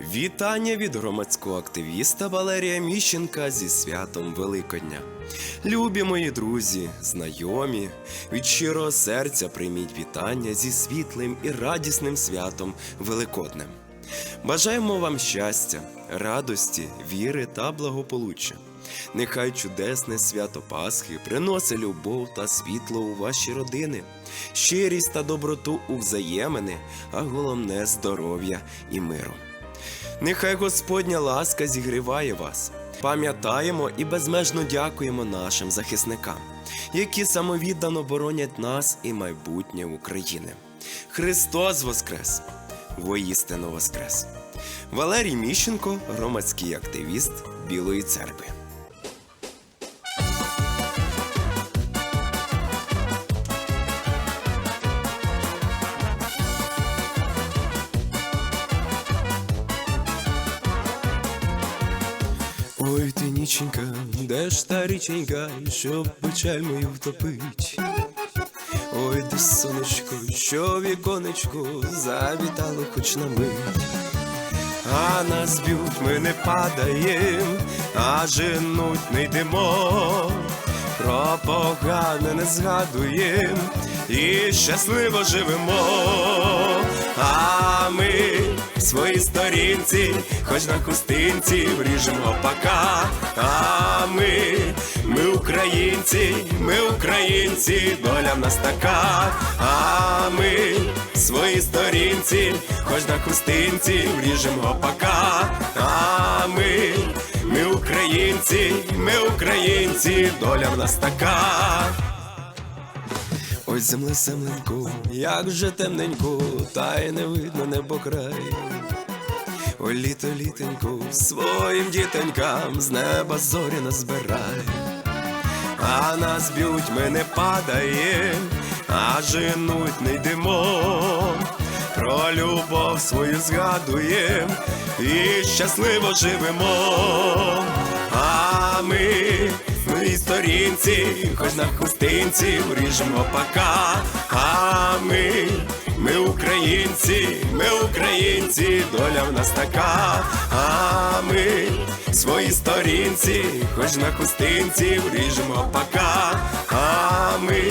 Вітання від громадського активіста Валерія Міщенка зі святом Великодня. Любі мої друзі, знайомі, від щирого серця прийміть вітання зі світлим і радісним святом Великоднем. Бажаємо вам щастя, радості, віри та благополуччя. Нехай чудесне свято Пасхи приносить любов та світло у ваші родини, щирість та доброту у взаємини, а головне здоров'я і миру. Нехай Господня ласка зігріває вас. Пам'ятаємо і безмежно дякуємо нашим захисникам, які самовіддано боронять нас і майбутнє України. Христос Воскрес! Воістину Воскрес! Валерій Міщенко, громадський активіст Білої церкви. Ой ти ніченька, де ж та річенька, щоб печаль мою втопить? Ой, де сонечко, що віконечко завітало хоч на мить. А нас б'ють, ми не падаєм, а женуть не йдемо. Про погане не згадуєм і щасливо живемо. А ми своїй сторінці, хоч на хустинці вріжемо пока. А ми, ми українці, ми українці, доля в нас така. А ми своїй сторінці, хоч на хустинці вріжемо пока. А ми, ми українці, ми українці, доля в нас така. Ой, земле, земленько, як же темненько, та й не видно небо край. Ой, літо, літенько, своїм дітонькам з неба зорі назбирай. А нас б'ють, ми не падаєм, а женуть не йдемо. Про любов свою згадуєм і щасливо живемо. А ми в сторінці, хоч на хустинці, вріжемо пока. А ми, ми українці, ми українці, доля в нас така. А ми в своїй сторінці, хоч на хустинці, вріжемо пока. А ми,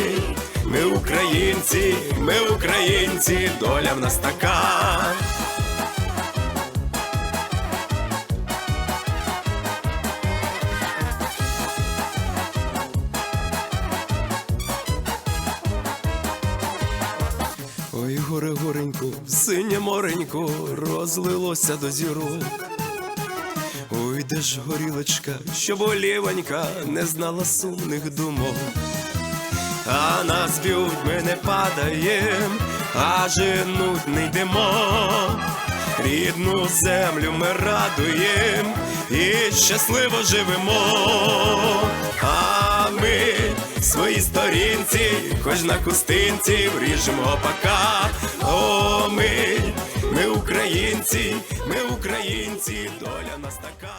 ми українці, ми українці, доля в нас така. Синє моренько, розлилося до зірок. Ой, де ж горілочка, щоб олівонька не знала сумних думок. А нас б'ють, ми не падаєм, а женуть не йдемо. Рідну землю ми радуєм і щасливо живемо. А ми в своїй сторінці, хоч на хустинці, вріжемо пока. О, ми українці, ми українці, доля нас така.